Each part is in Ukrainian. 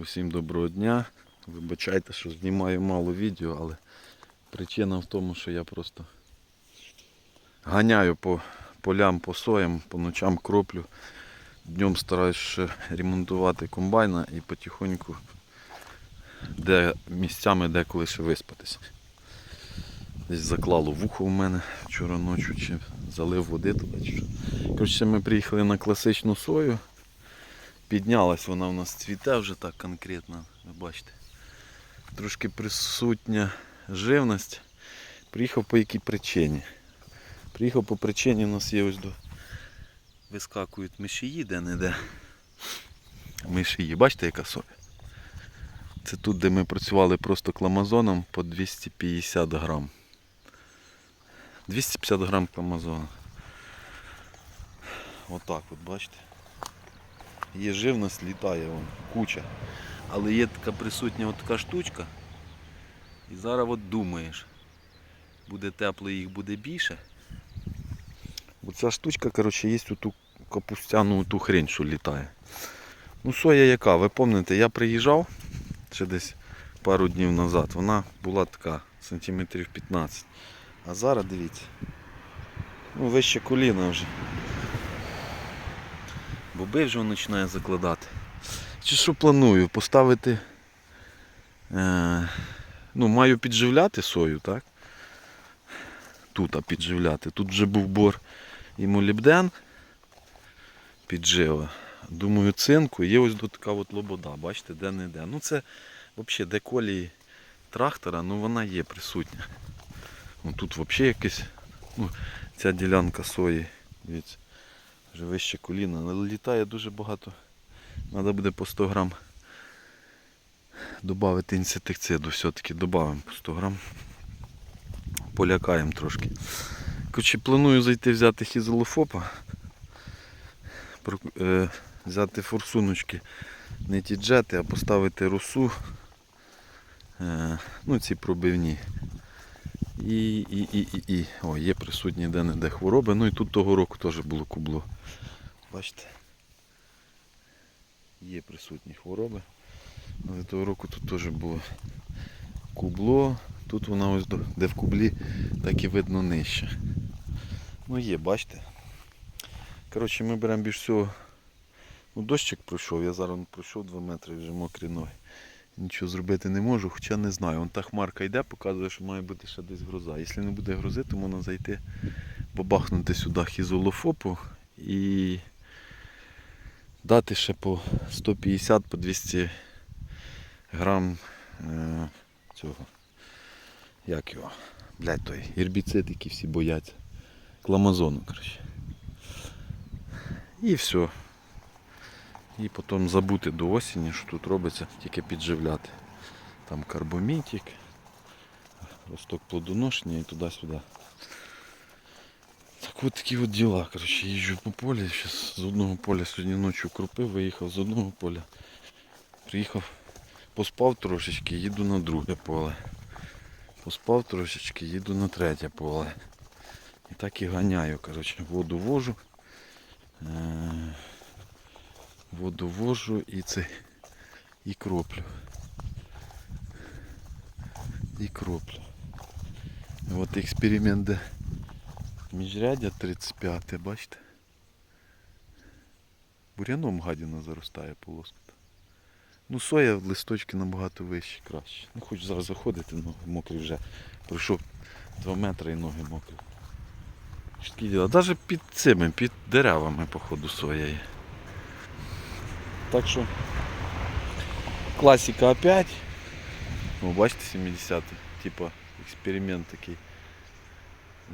Усім доброго дня. Вибачайте, що знімаю мало відео, але причина в тому, що я просто ганяю по полям, по соям, по ночам кроплю. Днем стараюсь ремонтувати комбайна і потихоньку де місцями деколи ще виспатися. Десь заклало вухо в мене вчора ночі чи залив води туди. Чи. Коротше, ми приїхали на класичну сою. Піднялась вона у нас цвіте вже так конкретно, ви бачите. Трошки присутня живність. Приїхав по якій причині. Приїхав по причині, у нас є ось до. Вискакують мишії де-не-де. Мишії, бачите, яка соя? Це тут, де ми працювали просто кламазоном по 250 грам. 250 грам кламазону. Отак от, бачите. Є живність, літає вон, куча. Але є така присутня от така штучка. І зараз от думаєш, буде тепло, їх буде більше. Бо ця штучка, коротше, є ту капустяну ту хрень, що літає. Ну, соя яка, ви пам'ятаєте, я приїжджав ще десь пару днів назад. Вона була така сантиметрів 15. А зараз дивіться. Ну, вище коліна вже. Боби вже починає закладати. Чи що планую? Поставити. Е, ну, маю підживляти сою, так? Тут а підживляти. Тут вже був бор і молібден піджива. Думаю, цинку. Є ось тут така от лобода, бачите, де-не-де. Ну це взагалі де колії трактора, ну вона є присутня. Ну, тут взагалі якесь, ну, ця ділянка сої, дивіться, вже вище коліна, але літає дуже багато. Треба буде по 100 грам додати інсектициду, все-таки додамо по 100 грам. Полякаємо трошки. Коротше, планую зайти взяти хізолофопа, е, взяти форсуночки, не ті джети, а поставити русу, е, ну ці пробивні. І, і, і, і, і. О, є присутні де-не-де хвороби. Ну і тут того року теж було кубло. Бачите? Є присутні хвороби. Але того року тут теж було кубло. Тут вона ось де в кублі, так і видно нижче. Ну є, бачите. Коротше, ми беремо більш всього. Ну, дощик пройшов, я зараз пройшов 2 метри, вже мокрі ноги. Нічого зробити не можу, хоча не знаю. Вон та хмарка йде, показує, що має бути ще десь гроза. Якщо не буде грози, то можна зайти, побахнути сюди хізолофопу і дати ще по 150 по 200 грам е, цього. Як його? Блядь, той гербіцид, який всі бояться. Кламазону, коротше. І все. І потім забути до осені, що тут робиться, тільки підживляти. Там карбомітик, росток плодоношення і туди-сюди. Так от такі от діла. Коротше, їжджу по полі. Зараз з одного поля сьогодні ночі кропив, виїхав з одного поля. Приїхав, поспав трошечки, їду на друге поле. Поспав трошечки, їду на третє поле. І так і ганяю, коротше, воду вожу. Воду вожу і це і кроплю. І кроплю. От експеримент де міжрядя 35, бачите? Буряном гадіна заростає полоска. Ну соя листочки набагато вищі, краще. Ну хоч зараз заходити, ноги мокрі вже. Пройшов 2 метри і ноги мокрі. Навіть під цими, під деревами, походу, соя є. Так що класика опять. О, бачите, 70-й. Типа експеримент такий.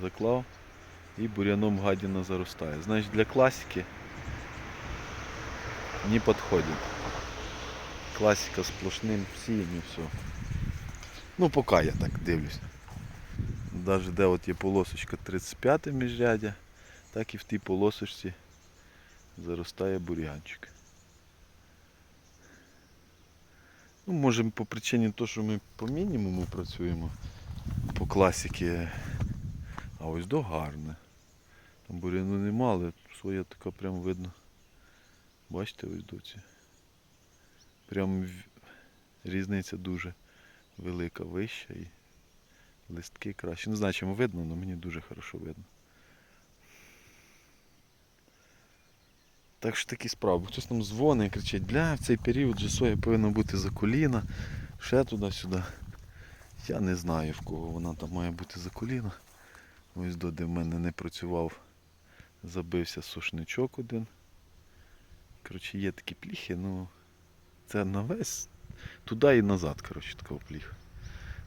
Заклав і буряном гадіна заростає. Значить для класики не підходить. Класика сплошним і все. Ну поки я так дивлюсь. Навіть де от є полосочка 35 міжрядя, так і в тій полосочці заростає бур'янчик. Ну, може по причині того, що ми по мінімуму працюємо по класіки. А ось до гарне. Там буряну нема, але своя така прям видно. Бачите ось доці. Прям різниця дуже велика, вища і листки краще. Не знаю, чому видно, але мені дуже хорошо видно. Так що такі справи. Хтось там дзвонить, і кричить, бля, в цей період же соя повинна бути за коліна, ще туди-сюди. Я не знаю, в кого вона там має бути за коліна. Ось до де в мене не працював, забився сушничок один. Коротше, є такі пліхи, ну це на весь туди і назад, коротше, такого пліха.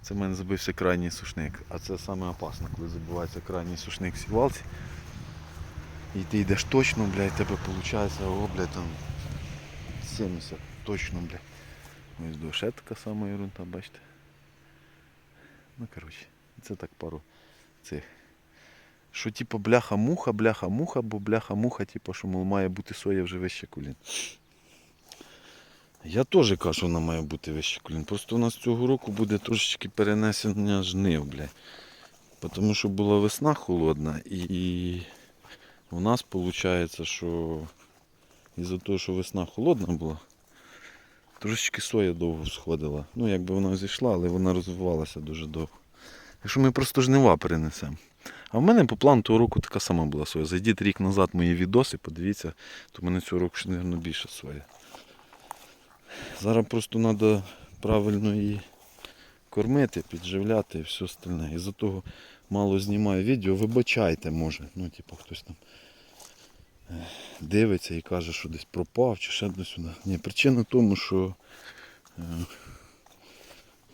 Це в мене забився крайній сушник. А це саме опасно, коли забивається крайній сушник в сівалці. І ти йдеш точно, блядь, тебе виходить, о, блядь, там 70 точно, блядь. Ось до ще така сама ерунда, бачите. Ну, коротше, це так пару цих. Що типу бляха-муха, бляха-муха, бо бляха-муха, типу, що мол, має бути соя вже вище колін. Я теж кажу, що вона має бути вище колін. Просто у нас цього року буде трошечки перенесення жнив, блядь. Тому що була весна холодна і у нас виходить, що із-за того, що весна холодна була, трошечки соя довго сходила. Ну, якби вона зійшла, але вона розвивалася дуже довго. Якщо ми просто жнива перенесемо. А в мене по плану того року така сама була соя. Зайдіть рік назад мої відоси, подивіться, то в мене цього року ще, мабуть, більше соя. Зараз просто треба правильно її кормити, підживляти і все остальне. Із-за того мало знімаю відео, вибачайте, може. Ну, типу, хтось там е, дивиться і каже, що десь пропав чи ще десь сюди. Ні, причина в тому, що е,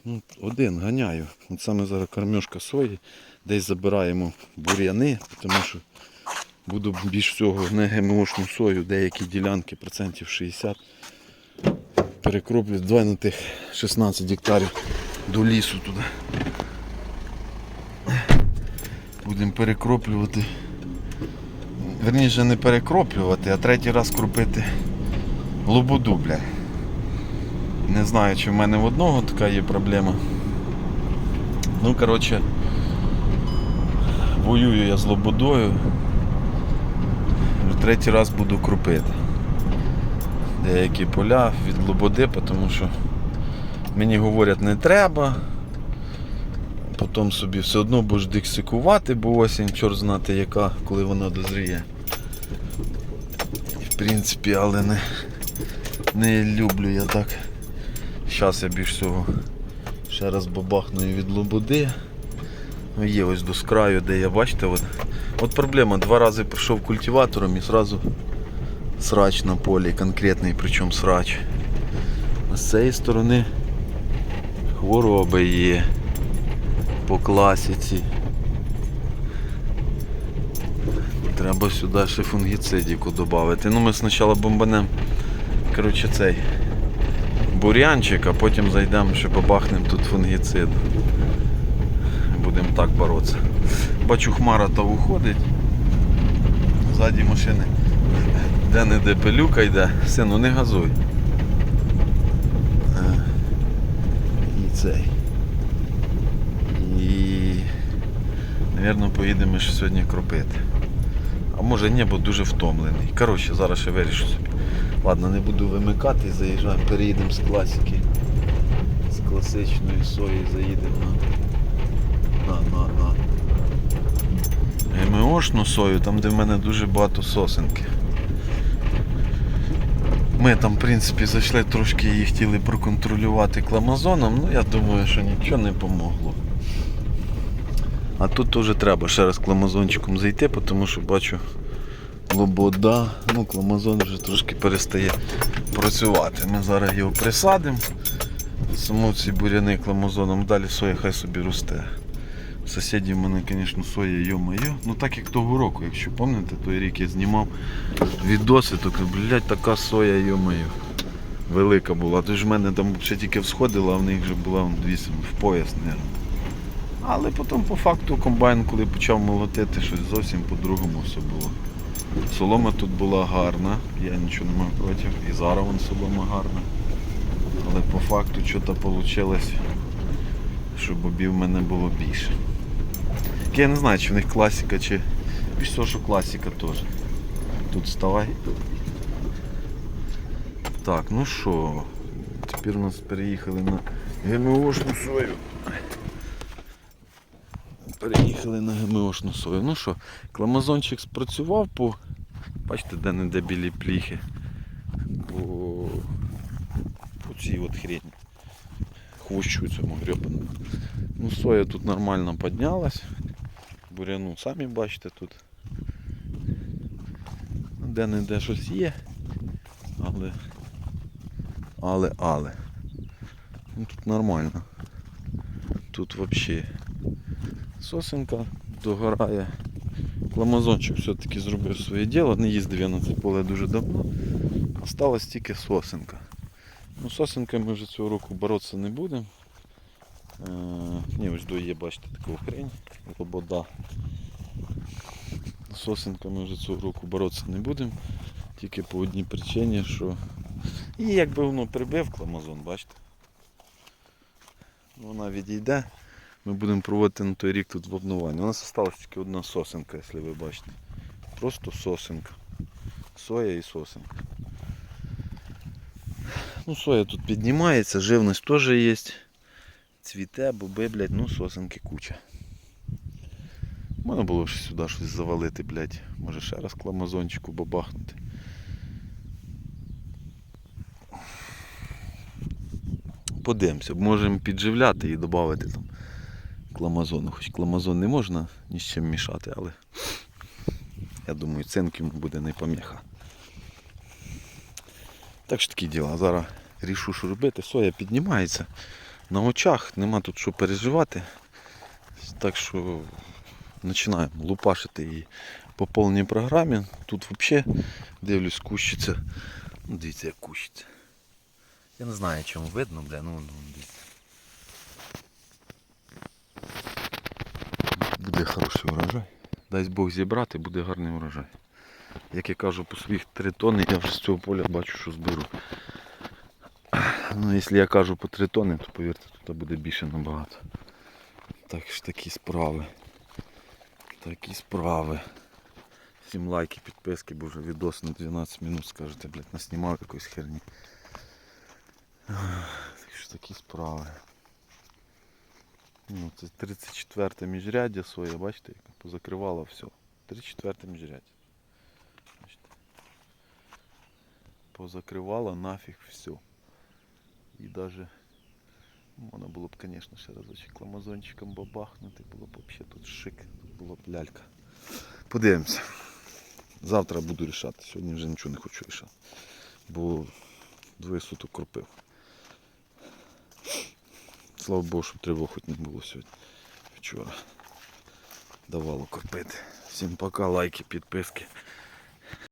ну, один ганяю. От саме зараз кормежка сої, десь забираємо бур'яни, тому що буду більш всього не ГМОшну сою, деякі ділянки процентів 60 перекроплю. Давай на тих 16 гектарів до лісу туди. Будемо перекроплювати. Верніше не перекроплювати, а третій раз кропити лободу, бля. Не знаю, чи в мене в одного така є проблема. Ну, коротше, воюю я з лободою. Третій раз буду кропити. Деякі поля від лободи, тому що мені говорять не треба. Потім собі все одно будеш дексикувати, бо осінь, чорт знати яка, коли вона дозріє. В принципі, але не, не люблю я так. Зараз я більш всього ще раз бабахную від лободи. Ну, Є ось до скраю, де я бачите, от, от проблема, два рази прийшов культиватором і одразу срач на полі, конкретний причому срач. А з цієї сторони хвороби є по класіці. Треба сюди ще фунгіцидіку додати. Ну ми спочатку бомбанемо коротше, цей бур'янчик, а потім зайдемо ще бабахнемо тут фунгіцид. Будемо так боротися. Бачу хмара то уходить. Ззаді машини де не де пилюка йде. Сину, не газуй. Е, І цей. І, Навірно, поїдемо ще сьогодні кропити. А може ні, бо дуже втомлений. Коротше, зараз ще вирішу собі. Ладно, не буду вимикати, заїжджаємо, переїдемо з класики. З класичної сої заїдемо на, на, на, на. ГМОшну сою, там де в мене дуже багато сосенки. Ми там, в принципі, зайшли трошки її хотіли проконтролювати кламазоном, ну я думаю, що нічого не помогло. А тут теж треба ще раз кламазончиком зайти, тому що бачу лобода, ну кламазон вже трошки перестає працювати. Ми зараз його присадимо, саму ці буряни кламазоном, далі соя хай собі росте. Сусідів в мене, звісно, соя йо-моє. Ну так як того року, якщо пам'ятаєте, той рік я знімав відоси, то блядь, така соя йо-моє. Велика була. Тож в мене там ще тільки всходила, а в них вже була вісім в пояс, мабуть. Але потім по факту комбайн, коли почав молотити, щось зовсім по-другому все було. Солома тут була гарна, я нічого не мав проти. І зараз вон солома гарна. Але по факту що-то вийшло, щоб бобів в мене було більше. Я не знаю, чи в них класика, чи більш що класика теж. Тут вставай. Так, ну що, Тепер у нас переїхали на ГМОшну сою. Переїхали на ГМОшну сою. Ну що, кламазончик спрацював по. Бачите, де не де білі пліхи. По, по цій от хрені. Хвощу цьому гребаному. Ну, соя тут нормально піднялась. Буряну самі бачите тут. Ну, Де не де щось є. Але. Але, але. Ну тут нормально. Тут взагалі сосенка догорає. Кламазончик все-таки зробив своє діло, не їздив я на це поле дуже давно. Осталась тільки сосенка. Ну, сосенкою ми вже цього року боротися не будемо. Е, ні, ось до є, бачите, таку хрень, лобода. Сосенками вже цього року боротися не будемо. Тільки по одній причині, що. І якби воно прибив кламазон, бачите. Вона відійде. Ми будемо проводити на той рік тут вапнування. У нас залишилась тільки одна сосенка, якщо ви бачите. Просто сосенка. Соя і сосенка. Ну, соя тут піднімається, живність теж є. Цвіте, боби, блядь, ну сосенки куча. Можна було ж сюди щось завалити, блядь. Може ще раз кламазончику бабахнути. Подивимося, можемо підживляти і додати там кламазону. Хоч кламазон не можна ні з чим мішати, але я думаю, цинк йому буде не поміха. Так що такі діла. Зараз рішу, що робити. Соя піднімається на очах, нема тут що переживати. Так що починаємо лупашити її по повній програмі. Тут взагалі дивлюсь, кущиться. Ну, дивіться, як кущиться. Я не знаю, чому видно, бля, ну, ну дивіться. Буде хороший урожай. Дасть Бог зібрати, буде гарний урожай. Як я кажу, по своїх 3 тонни я вже з цього поля бачу, що зберу. Ну, якщо я кажу по 3 тонни, то повірте, тут буде більше набагато. Так ж такі справи. Такі справи. Всім лайки, підписки, бо вже відос на 12 минут скажете, блядь, наснімав якоїсь херні. Так що такі справи. Ну, це 34 міжряддя своє, бачите, яка позакривала все. 34 міжряддя. Бачите. Позакривала нафіг все. І даже можна було б, звісно, ще разочек кламазончиком бабахнути, було б взагалі тут шик, тут було б лялька. Подивимося. Завтра буду рішати. Сьогодні вже нічого не хочу рішати. Бо двоє суток кропив. Слава Богу, щоб тривог хоч не було сьогодні. Вчора давало кропити. Всім пока, лайки, підписки.